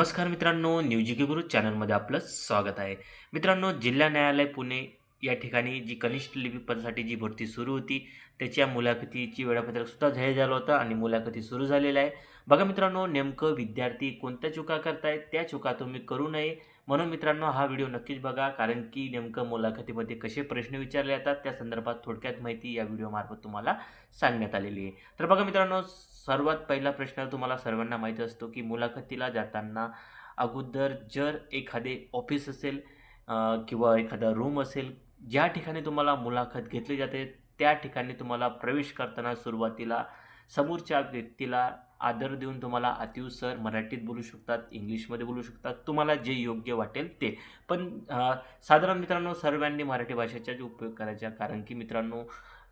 नमस्कार मित्रांनो न्यूजिके गुरु चॅनलमध्ये आपलं स्वागत आहे. मित्रांनो जिल्हा न्यायालय पुणे या ठिकाणी जी कनिष्ठ लिपिक पदासाठी जी भरती सुरू होती त्याच्या मुलाखतीची वेळापत्रकसुद्धा जाहीर झालं होतं आणि मुलाखती सुरू झालेल्या आहे. बघा मित्रांनो नेमकं विद्यार्थी कोणत्या चुका करतायत त्या चुका तुम्ही करू नये. म्हणून मित्रांनो हा व्हिडिओ नक्कीच बघा कारण की नेमकं मुलाखतीमध्ये कसे प्रश्न विचारले जातात त्या संदर्भात थोडक्यात माहिती या व्हिडिओमार्फत तुम्हाला सांगण्यात आलेली आहे. तर बघा मित्रांनो सर्वात पहिला प्रश्न तुम्हाला सर्वांना माहिती असतो की मुलाखतीला जाताना अगोदर जर एखादे ऑफिस असेल किंवा एखादा रूम असेल ज्या ठिकाणी तुम्हाला मुलाखत घेतली जाते त्या ठिकाणी तुम्हाला प्रवेश करताना सुरुवातीला समोरच्या व्यक्तीला आदर देऊन तुम्हाला अतिव सर मराठीत बोलू शकतात इंग्लिशमध्ये बोलू शकतात तुम्हाला जे योग्य वाटेल ते. पण साधारण मित्रांनो सर्वांनी मराठी भाषेचा जो उपयोग करायचा कारण की मित्रांनो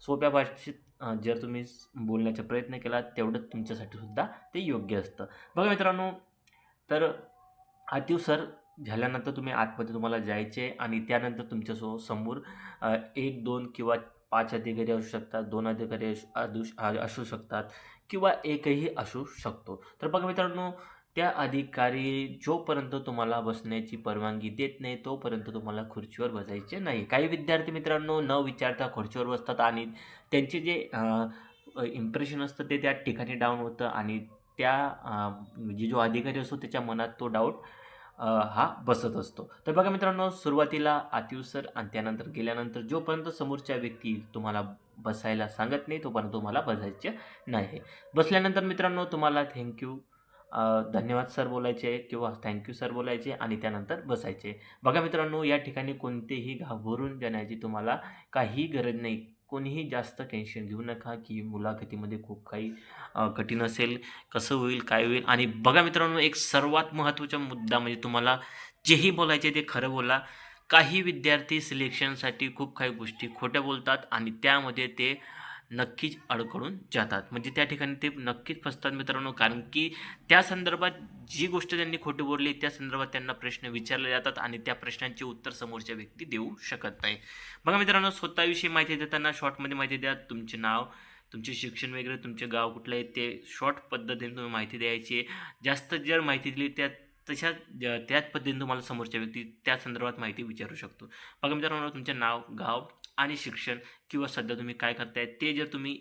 सोप्या भाषेत जर तुम्ही बोलण्याचा प्रयत्न केला तेवढं तुमच्यासाठी सुद्धा ते योग्य असतं. बघा मित्रांनो तर अतिव सर झाल्यानंतर तुम्ही आतमध्ये तुम्हाला जायचे आणि त्यानंतर तुमच्यासो समोर एक दोन किंवा पाच अधिकारी असू शकतात दोन अधिकारी असू- असू शकतात किंवा एकही असू शकतो. तर बघा मित्रांनो त्या अधिकारी जोपर्यंत तुम्हाला बसण्याची परवानगी देत नाही तोपर्यंत तुम्हाला खुर्चीवर बसायचे नाही. काही विद्यार्थी मित्रांनो न विचारता खुर्चीवर बसतात आणि त्यांचे जे इम्प्रेशन असतं ते त्या ठिकाणी डाऊन होतं आणि त्या जे म्हणजे जो अधिकारी असतो त्याच्या मनात तो डाऊट हा बसत असतो. तर बघा मित्रांनो सुरुवातीला आतिवसर आणि त्यानंतर गेल्यानंतर जोपर्यंत समोरच्या व्यक्ती तुम्हाला बसायला सांगत नाही तोपर्यंत तुम्हाला बसायचे नाही. बसल्यानंतर मित्रांनो तुम्हाला थँक्यू धन्यवाद सर बोलायचे किंवा थँक्यू सर बोलायचे आणि त्यानंतर बसायचे. बघा मित्रांनो या ठिकाणी कोणतेही घाबरून जाण्याची तुम्हाला काही गरज नाही. कोणीही जास्त टेन्शन घेऊ नका की मुलाखतीमध्ये खूप काही कठीण असेल कसं होईल काय होईल. आणि बघा मित्रांनो एक सर्वात महत्त्वाचा मुद्दा म्हणजे तुम्हाला जेही बोलायचे ते खरं बोला. काही विद्यार्थी सिलेक्शनसाठी खूप काही गोष्टी खोट्या बोलतात आणि त्यामध्ये ते नक्कीच अडकळून जातात. म्हणजे त्या ठिकाणी ते नक्कीच फसतात मित्रांनो. कारण की त्या संदर्भात जी गोष्ट त्यांनी खोटी बोलली त्या संदर्भात त्यांना प्रश्न विचारले जातात आणि त्या प्रश्नांचे उत्तर समोरच्या व्यक्ती देऊ शकत नाही. बघा मित्रांनो स्वतःविषयी माहिती देताना शॉर्टमध्ये माहिती द्या. तुमचे नाव तुमचे शिक्षण वगैरे तुमचे गाव कुठलं आहे ते शॉर्ट पद्धतीने तुम्ही माहिती द्यायची जास्त जर माहिती दिली त्या तशा त्याच पद्धतीने तुम्हाला समोरच्या व्यक्ती त्या संदर्भात माहिती विचारू शकतो. बघा मित्रांनो तुमचे नाव गाव आणि शिक्षण किंवा सध्या तुम्ही काय करताय ते जर तुम्ही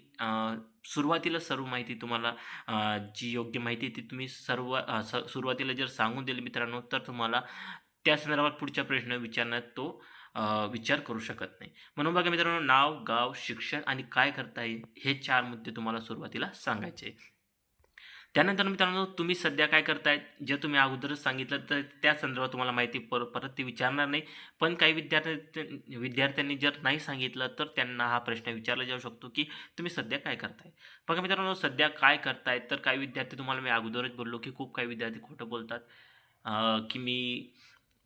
सुरुवातीला सर्व माहिती तुम्हाला जी योग्य माहिती आहे ती तुम्ही सर्व स सुरुवातीला जर सांगून दिली मित्रांनो तर तुम्हाला त्या संदर्भात पुढच्या प्रश्न विचारण्यात तो विचार करू शकत नाही. म्हणून बघा मित्रांनो नाव गाव शिक्षण आणि काय करताय हे चार मुद्दे तुम्हाला सुरुवातीला सांगायचे त्यानंतर मित्रांनो तुम्ही सध्या काय करताय जे तुम्ही अगोदरच सांगितलं तर त्या संदर्भात तुम्हाला माहिती पर परत ते विचारणार नाही. पण काही विद्यार्थी विद्यार्थ्यांनी जर नाही सांगितलं तर त्यांना हा प्रश्न विचारला जाऊ शकतो की तुम्ही सध्या काय करताय? बघा मित्रांनो सध्या काय करताय तर काही विद्यार्थी तुम्हाला मी अगोदरच बोललो की खूप काही विद्यार्थी खोटं बोलतात. की मी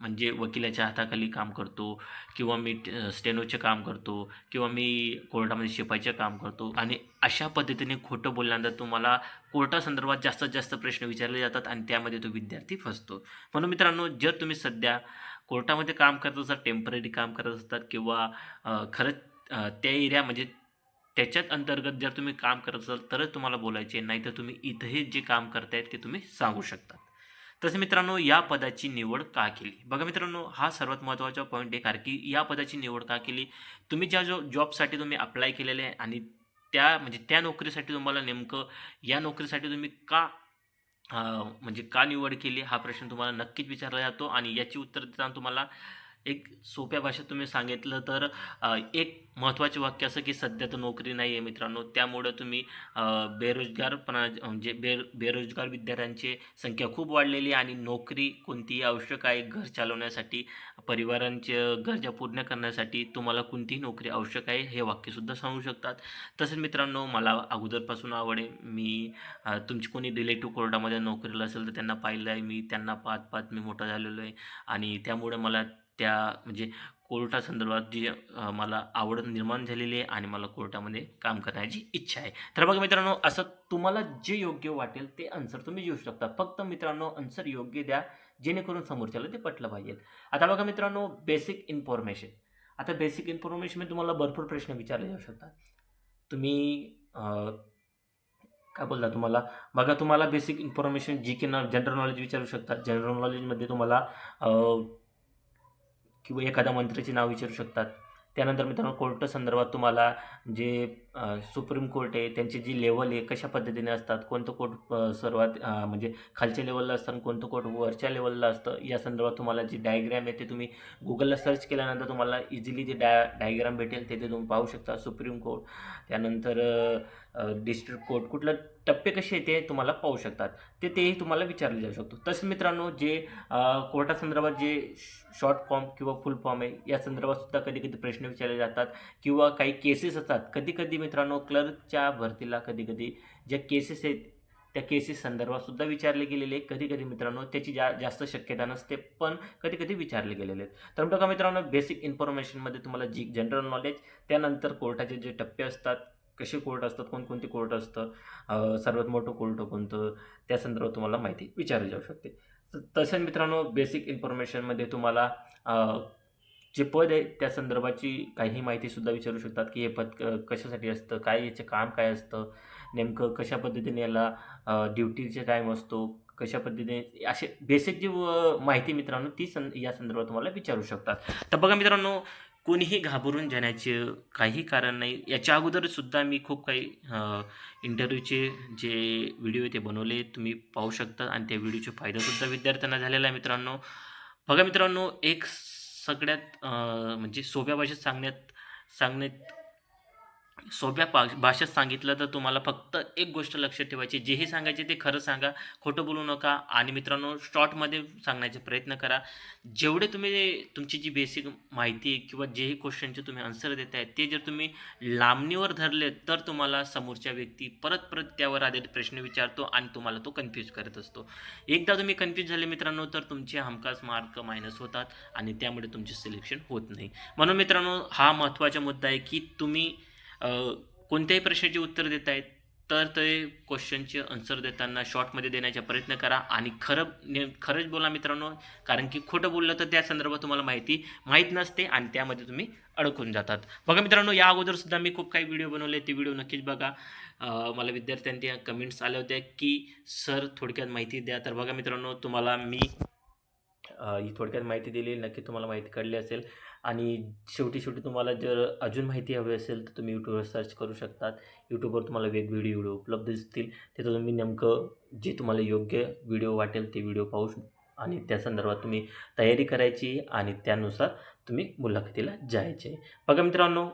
म्हणजे वकिलाच्या हाताखाली काम करतो किंवा मी स्टेनोचे काम करतो किंवा मी कोर्टामध्ये शिपायचे काम करतो आणि अशा पद्धतीने खोटं बोलल्यानंतर तुम्हाला कोर्टासंदर्भात जास्तीत जास्त प्रश्न विचारले जातात आणि त्यामध्ये तो विद्यार्थी फसतो. म्हणून मित्रांनो जर तुम्ही सध्या कोर्टामध्ये काम करत असतात टेंपररी काम करत असतात किंवा खरंच त्या एरिया म्हणजे त्याच्यात अंतर्गत जर तुम्ही काम करत असाल तरच तुम्हाला बोलायचे नाही तर तुम्ही इथंही जे काम करतायत ते तुम्ही सांगू शकता तसे मित्रांनो या पदाची निवड का केली? बघा मित्रांनो हा सर्वात महत्त्वाचा पॉईंट आहे कारण की या पदाची निवड का केली? तुम्ही ज्या जो जॉबसाठी तुम्ही अप्लाय केलेले आहे आणि त्या म्हणजे त्या नोकरीसाठी तुम्हाला नेमकं या नोकरीसाठी तुम्ही का म्हणजे का निवड केली? हा प्रश्न तुम्हाला नक्कीच विचारला जातो आणि याची उत्तर देताना तुम्हाला एक सोप्या भाषेत तुम्ही सांगितलं तर एक महत्त्वाचे वाक्य असं की सध्या तर नोकरी नाही आहे मित्रांनो. त्यामुळं तुम्ही बेरोजगारपणा म्हणजे बे बेरोजगार विद्यार्थ्यांची संख्या खूप वाढलेली आहे आणि नोकरी कोणतीही आवश्यक आहे घर चालवण्यासाठी परिवारांच्या गरजा पूर्ण करण्यासाठी तुम्हाला कोणतीही नोकरी आवश्यक आहे हे वाक्यसुद्धा सांगू शकतात. तसेच मित्रांनो मला अगोदरपासून आवड आहे. मी तुमची कोणी रिलेटिव्ह कोर्टामध्ये नोकरीला असेल तर त्यांना पाहिलं आहे मी त्यांना पाहत पाहत मी मोठा झालेलो आहे आणि त्यामुळे मला त्या म्हणजे कोर्टासंदर्भात जी मला आवड निर्माण झालेली आहे आणि मला कोर्टामध्ये काम करण्याची इच्छा आहे. तर बघा मित्रांनो असं तुम्हाला जे योग्य वाटेल ते आन्सर तुम्ही देऊ शकता. फक्त मित्रांनो आन्सर योग्य द्या जेणेकरून समोरच्याला ते पटलं पाहिजे. आता बघा मित्रांनो बेसिक इन्फॉर्मेशन आता बेसिक इन्फॉर्मेशन तुम्हाला भरपूर प्रश्न विचारले जाऊ शकतात. तुम्ही काय बोलता तुम्हाला? बघा तुम्हाला बेसिक इन्फॉर्मेशन जी की ना जनरल नॉलेज विचारू शकतात जनरल नॉलेजमध्ये तुम्हाला किंवा एखाद्या मंत्र्याचे नाव विचारू शकतात. त्यानंतर मित्रांनो कोर्ट संदर्भात तुम्हाला जे सुप्रीम कोर्ट आहे त्यांची जी लेवल आहे कशा पद्धतीने असतात कोणतं कोर्ट सर्वात म्हणजे खालच्या लेवलला असतं आणि कोणतं कोर्ट वरच्या लेवलला असतं या संदर्भात तुम्हाला जी डायग्रॅम आहे ते तुम्ही गुगलला सर्च केल्यानंतर तुम्हाला इझिली जे डाय डायग्राम भेटेल ते ते तुम्ही पाहू शकता सुप्रीम कोर्ट. त्यानंतर डिस्ट्रिक्ट कोर्ट कुठलं टप्पे कसे ते तुम्हाला पाहू शकतात. ते तेही तुम्हाला विचारले जाऊ शकतो. तसं मित्रांनो जे कोर्टासंदर्भात जे शॉर्ट फॉर्म किंवा फुल फॉर्म आहे या संदर्भात सुद्धा कधी कधी प्रश्न विचारले जातात किंवा काही केसेस असतात कधी कधी मित्रांनो क्लर्कच्या भरतीला कधी कधी ज्या केसेस आहेत त्या केसेस संदर्भातसुद्धा विचारले गेलेले कधी कधी मित्रांनो त्याची जा जास्त शक्यता नसते पण कधी कधी विचारले गेलेले आहेत. तर बघा मित्रांनो बेसिक इन्फॉर्मेशनमध्ये तुम्हाला जी जनरल नॉलेज त्यानंतर कोर्टाचे जे टप्पे असतात कसे कोर्ट असतात कोणकोणते कोर्ट असतं सर्वात मोठं कोर्ट कोणतं त्या संदर्भात तुम्हाला माहिती विचारली जाऊ शकते. तसेच मित्रांनो बेसिक इन्फॉर्मेशनमध्ये तुम्हाला जे पद आहे त्या संदर्भाची काही माहितीसुद्धा विचारू शकतात की हे पद कशासाठी असतं काय याचं काम काय असतं नेमकं कशा पद्धतीने याला ड्युटीचे टाईम असतो कशा पद्धतीने असे बेसिक जी माहिती मित्रांनो ती सं या संदर्भात तुम्हाला विचारू शकतात. तर बघा मित्रांनो कोणीही घाबरून जाण्याचे काही कारण नाही. याच्या अगोदरसुद्धा मी खूप काही इंटरव्ह्यूचे जे व्हिडिओ ते बनवले तुम्ही पाहू शकता. आणि त्या व्हिडिओचा फायदासुद्धा विद्यार्थ्यांना झालेला आहे मित्रांनो. बघा मित्रांनो एक सगळ्यात म्हणजे सोप्या भाषेत सांगण्यात सांगण्यात सोप्या पा भाषेत सांगितलं तर तुम्हाला फक्त एक गोष्ट लक्षात ठेवायची जेही सांगायचे ते खरं सांगा खोटं बोलू नका आणि मित्रांनो शॉर्टमध्ये सांगण्याचा प्रयत्न करा. जेवढे तुम्ही तुमची जी बेसिक माहिती आहे किंवा जेही क्वेश्चनचे तुम्ही आन्सर देत आहे ते जर तुम्ही लांबणीवर धरले तर तुम्हाला समोरच्या व्यक्ती परत परत त्यावर आधारित प्रश्न विचारतो आणि तुम्हाला तो कन्फ्यूज करत असतो. एकदा तुम्ही कन्फ्यूज झाले मित्रांनो तर तुमचे हमखास मार्क मायनस होतात आणि त्यामुळे तुमचे सिलेक्शन होत नाही. म्हणून मित्रांनो हा महत्त्वाचा मुद्दा आहे की तुम्ही कोणत्याही प्रश्नाचे उत्तर देत आहेत तर ते क्वेश्चनचे आन्सर देताना शॉर्टमध्ये देण्याचा प्रयत्न करा. आणि खरं ने खरंच बोला मित्रांनो कारण की खोटं बोललं तर त्या संदर्भात तुम्हाला माहिती माहीत नसते आणि त्यामध्ये तुम्ही अडकून जातात. बघा मित्रांनो या अगोदरसुद्धा मी खूप काही व्हिडिओ बनवले ते व्हिडिओ नक्कीच बघा. मला विद्यार्थ्यांच्या कमेंट्स आल्या होत्या की सर थोडक्यात माहिती द्या. तर बघा मित्रांनो तुम्हाला मी ही थोडक्यात माहिती दिली. नक्की तुम्हाला माहिती कळली असेल. आणि शेवटी शेवटी तुम्हाला जर अजून माहिती हवी असेल तर तुम्ही यूट्यूबवर सर्च करू शकतात. यूट्यूबवर तुम्हाला वेगवेगळे व्हिडिओ उपलब्ध दिसतील. तिथं तुम्ही नेमकं जे तुम्हाला योग्य व्हिडिओ वाटेल ते व्हिडिओ पाहू आणि त्या संदर्भात तुम्ही तयारी करायची आणि त्यानुसार तुम्ही मुलाखतीला जायचे. बघा मित्रांनो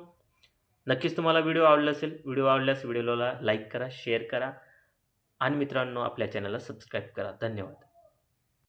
नक्कीच तुम्हाला व्हिडिओ आवडला असेल व्हिडिओ आवडल्यास व्हिडिओला लाईक करा शेअर करा. आणि मित्रांनो आपल्या चॅनलला सबस्क्राईब करा. धन्यवाद.